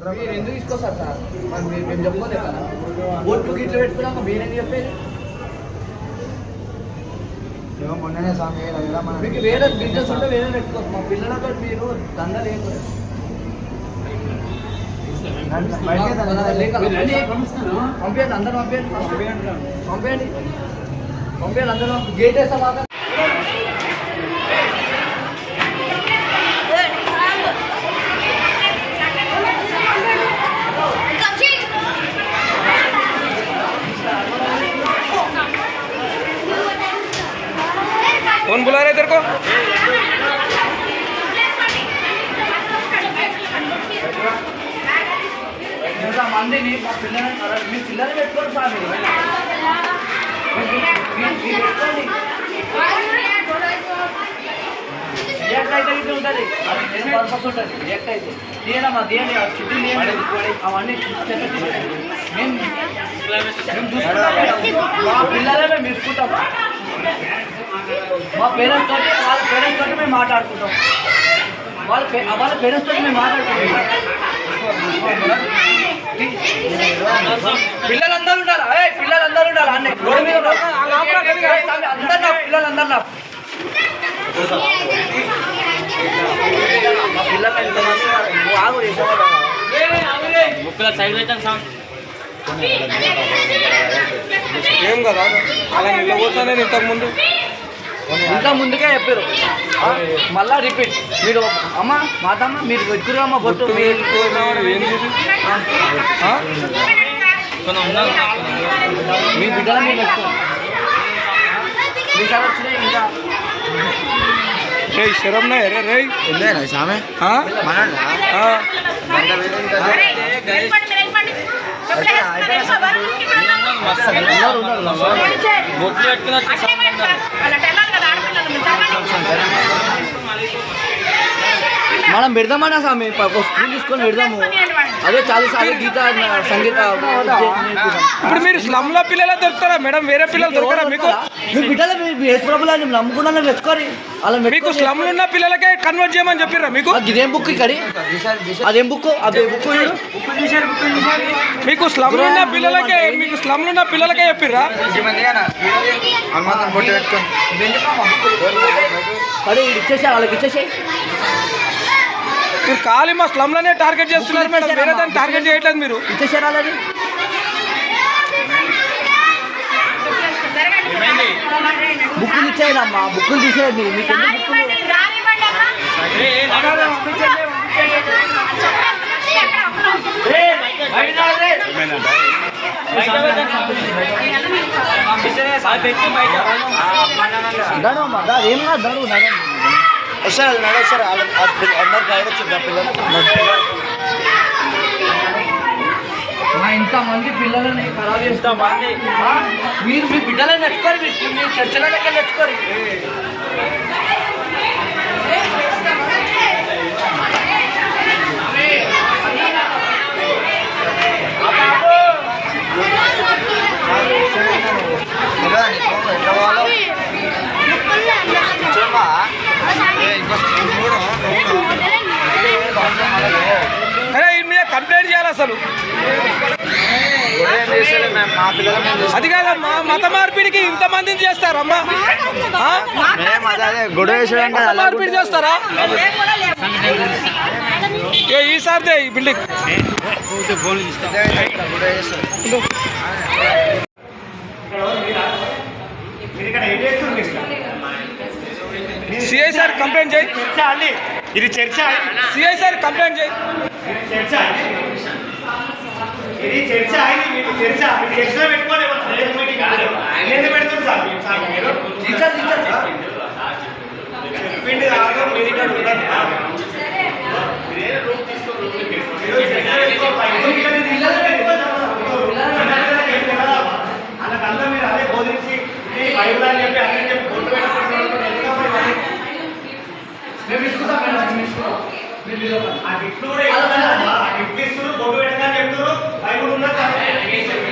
మీరు ఎందుకు తీసుకొస్తారు సార్? మరి మీరు మేము చెప్పుకోలేదు కదా. బొట్టు గిట్లు పెట్టుకున్నాక మీరేం చెప్పేది? మొన్ననే స్వామి మీకు వేరే బిజినెస్ ఉంటే వేరే పెట్టుకోవచ్చు మా పిల్లలతో మీరు బయటే దందా. పంపించండి అందరూ పంపించండి ఫస్ట్ పంపించండి పంపించండి అందరూ గేట్ వేస్తా మాత్రం చుట్టూ తీయండి అవన్నీ చెత్త తీయండి. మేము మేము చూసుకుంటాం మేడం. మా పిల్లలే మేము చూసుకుంటాం మా పేరెంట్స్ తోటి వాళ్ళ పేరెంట్స్ తోటి మేము మాట్లాడుకుంటాం. వాళ్ళ వాళ్ళ పేరెంట్స్ తోటి మేము మాట్లాడుకుంటాం. పిల్లలందరూ ఉండాలి? అరే పిల్లలందరూ ఉండాలి? అన్నీ రోడ్డు మీద అందరు నా పిల్లలందరూ నా ఏం కదా? అలా నిలబోతానే ఇంతకు ముందు ఇంకా ముందుకే చెప్పారు. మళ్ళా రిపీట్ మీరు అమ్మ మాతమ్మ మీరు పెట్టుకురు అమ్మ బొట్టు మీ- బిడ్డల మీరు పెట్టుకోండి మీ సార్ వచ్చినాయి ఇంకా. రేయ్ శరం నే రే రేయ్. ఉందేనా స్వామి ఆ? మనోడా? ఆ. ఉన్నారు మనం పెడదామన్నా స్వామి ఒక స్కూల్ తీసుకొని పెడదాము. అదే చాలా సార్లు గీత సంగీత. ఇప్పుడు మీరు స్లమ్లో పిల్లలే దొరుకుతారా మేడం? వేరే పిల్లలు దొరకరా మీకు? మీ బిడ్డలు ప్రభులని నమ్ముకున్నా పెట్టుకోరి అలా మీకు స్లమ్ ఉన్న పిల్లలకే కన్వర్ట్ చేయమని చెప్పిర్రా మీకు? ఇదేం బుక్ ఇక్కడ? అదేం బుక్ అదే బుక్ మీకు స్లమ్ ఉన్న పిల్లలకే మీకు స్లమ్ ఉన్న పిల్లలకే చెప్పిర్రా? పెట్టుకొని అదే ఇచ్చేసే వాళ్ళకి ఇచ్చేసే మీరు ఖాళీ మా స్లమ్లోనే టార్గెట్ చేస్తున్నారు మేడం. వేరే దాన్ని టార్గెట్ చేయట్లేదు మీరు. ఇచ్చేసారు వాళ్ళని బుక్కులు ఇచ్చేయనమ్మా బుక్కులు తీసేయండి మీకు అమ్మా ఏం కాదు నడు నడు వస్తారు నడు వస్తారు అందరు కాయవచ్చు పిల్లలు ఇంతమంది పిల్లలని ఖరాబ్ చేస్తామండి మీరు మీ బిడ్డలని నెట్టుకోరు మీరు మీ చర్చల లెక్క నెట్టుకోరు తెలియదా నీకు ఎట్లా పోవాలో చూడమ్మా ఏ, ఇంకో స్కూల్ కూడా అరే ఈ మీద కంప్లైంట్ చేయాలి అసలు. అది కాదమ్మా మత మార్పిడికి ఇంత మందిని చేస్తారమ్మా మత మార్పిడి చేస్తారా? ఏ ఈసారిదే ఈ బిల్డింగ్ సిఐ సార్ కంప్లైంట్ చేయి. ఇది చర్చ సిఐ సార్ కంప్లైంట్ చేయి. ఇది చర్చ ఇది మీకు చర్చ. మీరు చర్చలో పెట్టుకోవాలి ఎందుకు పెడుతుంది సార్? మీరు టీచర్ టీచర్ చెప్పింది కాదు మీరు ఇక్కడ ఉండదు తీసుకోండి. మీరు అదే బోధించి బైబిల్ అని చెప్పి అన్నీ చెప్పి బొట్టు పెట్టుకుంటున్నారు. గిఫ్ట్ కూడా గిఫ్ట్ ఇస్తున్నారు, బొట్టు పెట్టగానే Amém.